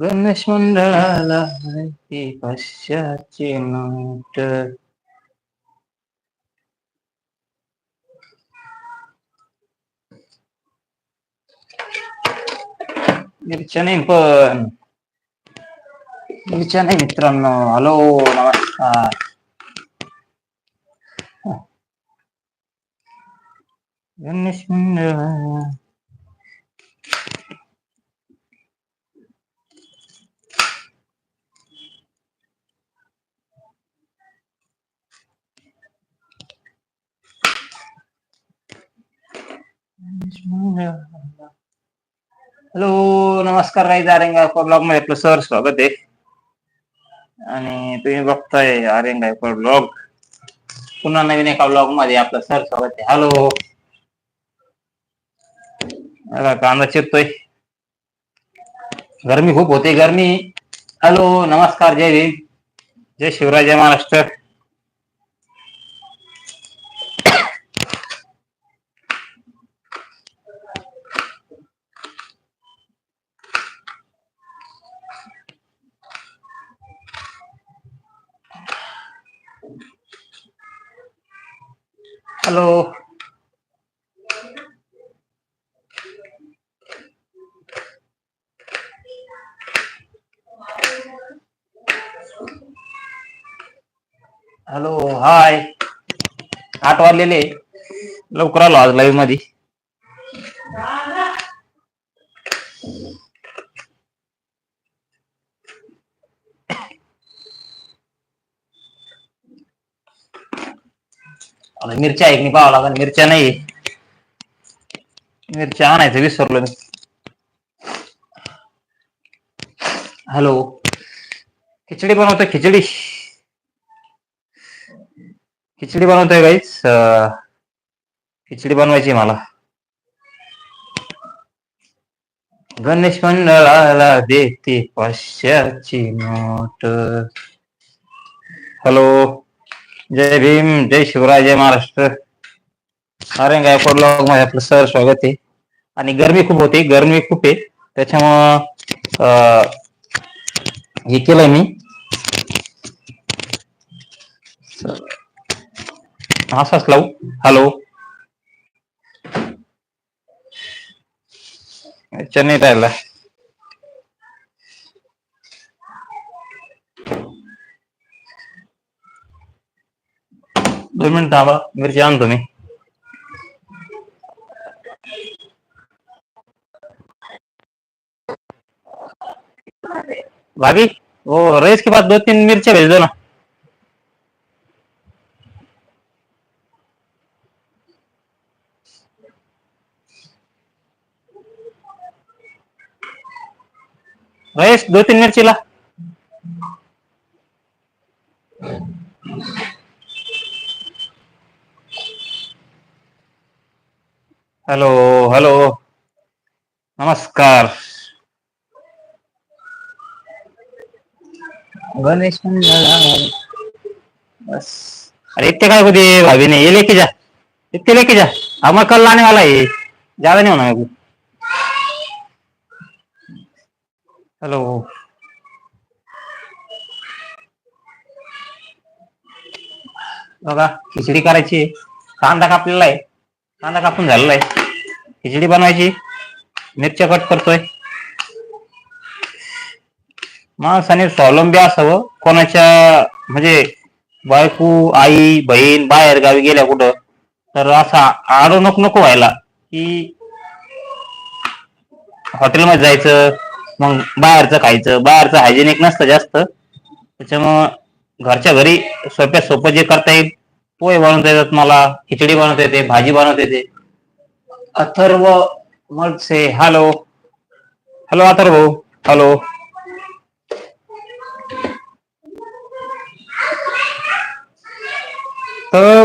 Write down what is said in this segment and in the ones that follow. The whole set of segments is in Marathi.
गणेश मंडळाला ती पाचशेची नोट मिरच्या नाही पण मिरच्या नाही मित्रांनो हॅलो नमस्कार गणेश मंडळाला हॅलो नमस्कार काही जारेंगा ब्लॉगमध्ये आपलं सर स्वागत आहे. आणि तुम्ही बघताय आरेंगा ब्लॉग. पुन्हा नवीन एका ब्लॉगमध्ये आपलं सर स्वागत आहे. हॅलो. कांदा चिरतोय. गर्मी खूप होते गर्मी. हॅलो नमस्कार जय भीम. जय शिवराय जय महाराष्ट्र. हॅलो हॅलो हाय आठ वाजलेले. लवकर आलो आज लाईव्हमध्ये आता मिरच्या एक मी पाहावं लागेल. मिरच्या नाही मिरच्या आणायचं विसरलो मी. हॅलो. खिचडी बनवतोय खिचडी. खिचडी बनवतोय गाईच खिचडी बनवायची मला. गणेश मंडळाला देते पाचशेची नोट. हॅलो. जय भीम जय शिवराय जय महाराष्ट्र. अरे गायकवाड ब्लॉगमध्ये आपलं सर स्वागत आहे. आणि गर्मी खूप होती गर्मी खूप आहे. त्याच्यामुळं हे केलंय मी. असाच लावू. हॅलो चेन्नई राहिला. दोन मिनिट थांबा मिरची आणतो मी. भाभी हो, ओ रेस के बाद दो तीन मिर्चे भेज दो ना. रेस दो तीन मिर्ची ला हॅलो हॅलो नमस्कार गणेश बस अरे इतके काय होते भाभी ने ये लेके जा. इतके लेके जा. हमारा कल लाने वाला है ज्यादा नहीं होना है हेलो बघा खिचडी करायची आहे. कांदा कापलेला आहे. कांदा कापून झालेला आहे. खिचडी बनवायची. मिरच्या कट करतोय. माणसाने स्वावलंबी असावं. कोणाच्या म्हणजे बायको आई बहीण बाहेर गावी गेल्या कुठं तर असा अडवणूक नको व्हायला की हॉटेलमध्ये जायचं मग बाहेरचं खायचं. बाहेरचं हायजेनिक नसतं जास्त. त्याच्यामुळं घरच्या घरी सोप्या सोपं जे करता येईल पोहे बनवता येतात मला खिचडी बनवता येते भाजी बनवता येते. Atharva Madse hello. Hello Atharva. Hello. तर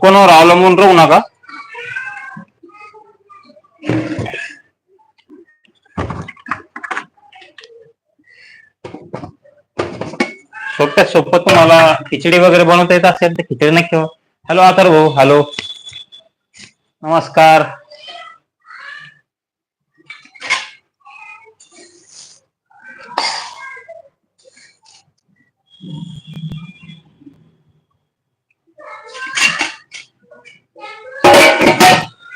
कोणावर अवलंबून राहू नका. सोप्यात सोपं तुम्हाला खिचडी वगैरे बनवता येत असेल तर खिचडी नक्की हॅलो अथर्व. भाऊ हॅलो. नमस्कार.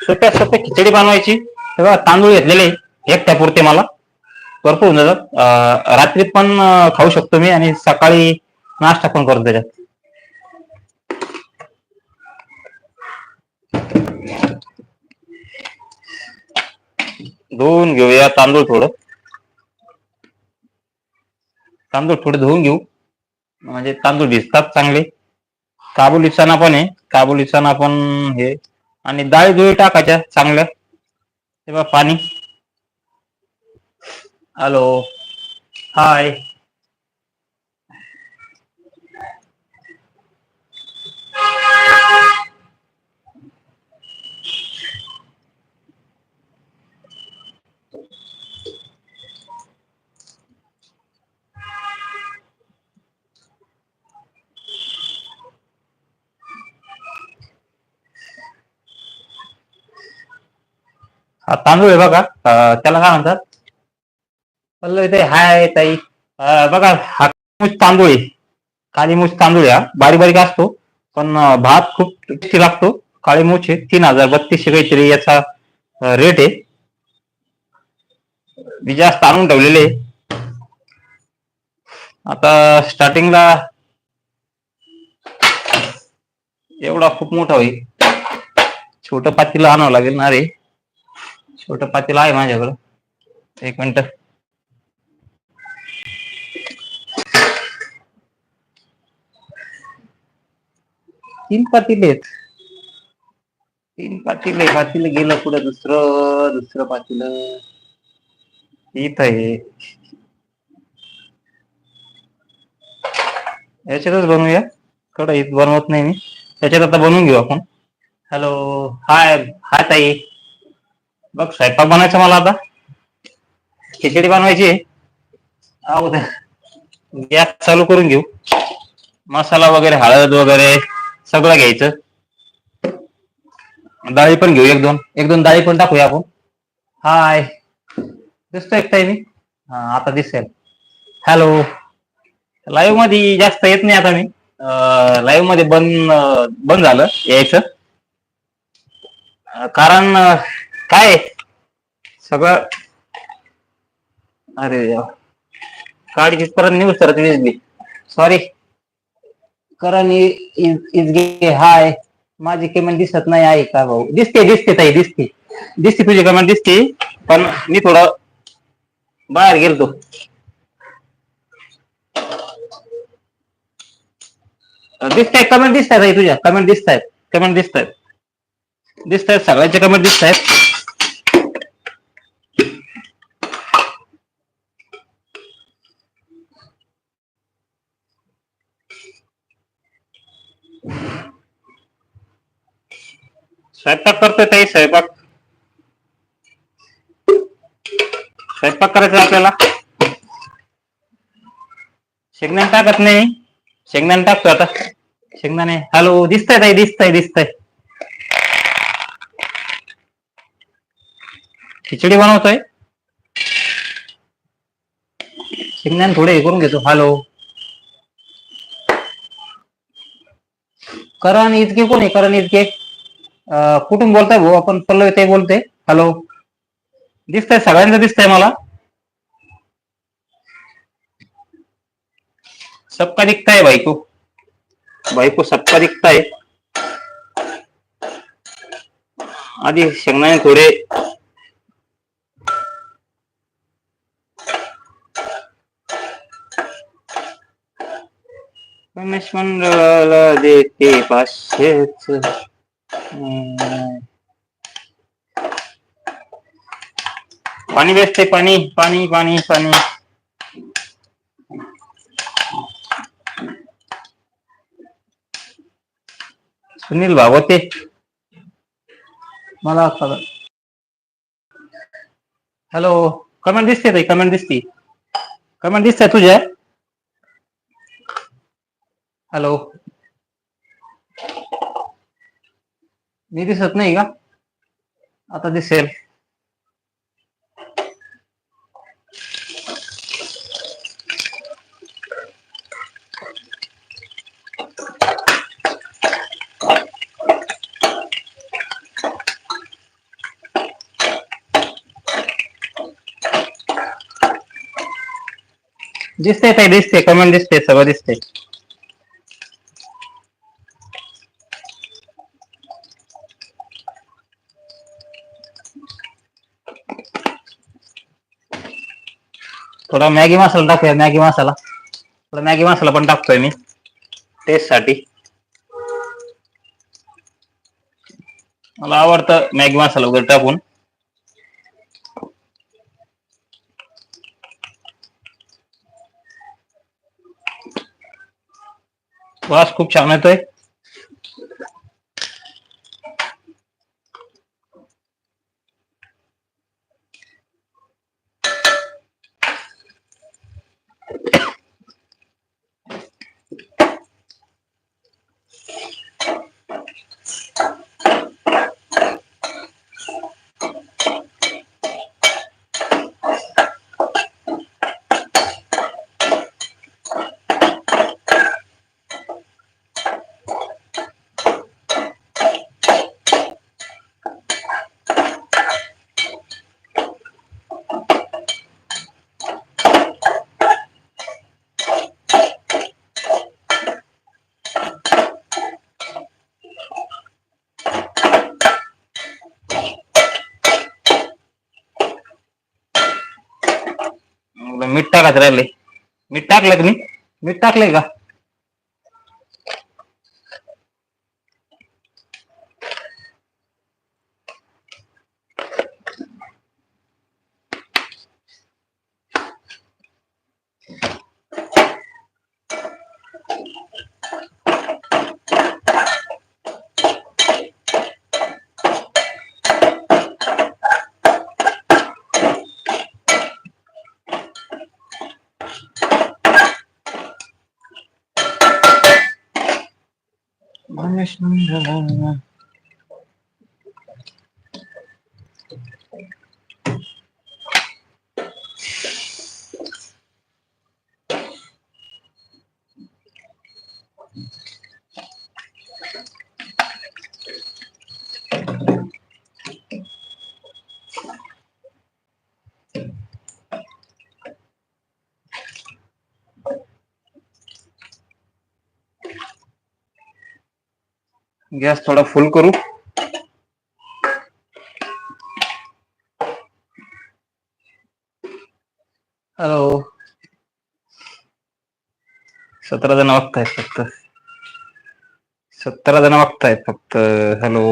सोप्या सोप्या खिचडी बनवायची. तेव्हा तांदूळ घेतलेले एकट्या पुरते मला. भरपूर होऊन जातात. रात्रीत पण खाऊ शकतो मी आणि सकाळी नाश्ता पण करतो त्याच्यात धुवून घेऊया तांदूळ थोडं. तांदूळ थोडे धुवून घेऊ. म्हणजे तांदूळ भिजतात चांगले. काबुली चणा पण आहे. काबुली चणा पण हे आणि डाळी जुळी टाकायच्या चांगल्या. तेव्हा पाणी. हॅलो. हाय. तांदूळ आहे बघा. त्याला काय म्हणतात? पल्लव इथे हाय ताई. बघा हा तांदूळ आहे. काळी तांदूळ हा. बारीक बारीक असतो पण भात खूप टेस्टी लागतो. काळी आहे तीन हजार बत्तीसशे काहीतरी याचा रेट आहे. मी जास्त आणून ठेवलेले आता स्टार्टिंगला एवढा खूप मोठा होईल. छोट पातीला आणावं लागेल ना रे. छोट पातील आहे माझ्याकडं. एक मिनिट. तीन पातील आहेत. तीन पातील पातील गेलं पुढे दुसरं दुसरं पातील. इथं आहे. याच्यातच बनवूया. कढईत बनवत नाही मी. त्याच्यात आता बनवून घेऊ आपण. हॅलो हाय हाय ताई. बघ स्वयंपाक बनवायचा मला आता. खिचडी बनवायची आहे. गॅस चालू करून घेऊ. मसाला वगैरे हळद वगैरे सगळं घ्यायचं. डाळी पण घेऊ एक दोन. एक दोन डाळी पण टाकूया आपण. हाय. दिसतो एक मी? हा आता दिसेल. हॅलो. लाईव्हमध्ये जास्त येत नाही आता मी. लाईव्हमध्ये बंद बंद झालं यायचं. कारण काय? सगळं? अरे देवा. काळी जिथपर्यंत न्यूज करत दिसली सॉरी करण इजगे हाय. माझी कमेंट दिसत नाही आहे का भाऊ? दिसते दिसते ताई दिसते. दिसते तुझी कमेंट दिसते. पण मी थोडं बाहेर गेलतो. दिसताय कमेंट दिसताय ताई तुझ्या. कमेंट दिसतायत कमेंट दिसतायत दिसतायत सगळ्यांचे कमेंट दिसतायत स्वयंपाक करतोय ताई स्वयंपाक. स्वयंपाक करायचा आपल्याला. शेंगदाणे टाकत नाही. शेंगदाण टाकतो आता. शेंगदाणे हॅलो दिसतंय ताई दिसतंय दिसतंय. खिचडी बनवतोय. शेंगदाणे थोडे हे करून घेतो. हॅलो. करण इतके कोण आहे? करण इतके. कुठून बोलताय भाऊ? आपण पल्लवी ते बोलते हॅलो दिसतंय सगळ्यांचं दिसतंय मला. सबका दिखता है भाई को. भाई को सबका दिखता है. आधी शेंगदाणे थोडे. गणेश मंडळाला देते पाचशेच. हम्म. पाणी बेचते पाणी पाणी पाणी पाणी सुनील भागवते मला हॅलो कमेंट दिसते ताई कमेंट दिसते। कमेंट दिसते तुझ्या? हॅलो मी दिसत नाही का? आता दिसेल दिसते ताई दिसते कमेंट दिसते सगळं दिसते. थोडा मॅगी मसाला टाकूया मॅगी मसाला. थोडा मॅगी मसाला पण टाकतोय मी टेस्टसाठी. मला आवडतं मॅगी मसाला वगैरे टाकून. वास खूप छान येतोय. मीठ टाकायचं राहिले. मीठ टाकलं का मी मीठ टाकलंय का? 想着。गॅस थोडा फुल करू. हॅलो सतरा जण वागतायत फक्त. सतरा जण वागतायत फक्त. हॅलो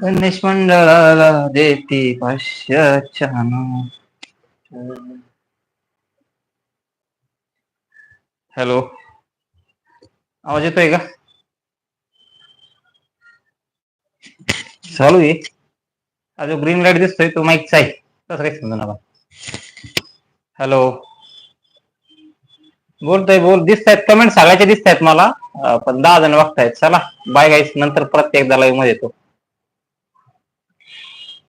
गणेश मंडळाला देती पाचशेच्या हॅलो आवाज येतोय का? चालू आहे. हा जो ग्रीन लाइट दिसतोय तो माईकचा आहे. तसं काही समजा नका. हॅलो बोलतोय बोल. दिसतायत कमेंट सांगायचे दिसतायत मला. पण दहा जण बघतायत. चला. बाय गाईस नंतर प्रत्येक लाईव्हमध्ये येतो.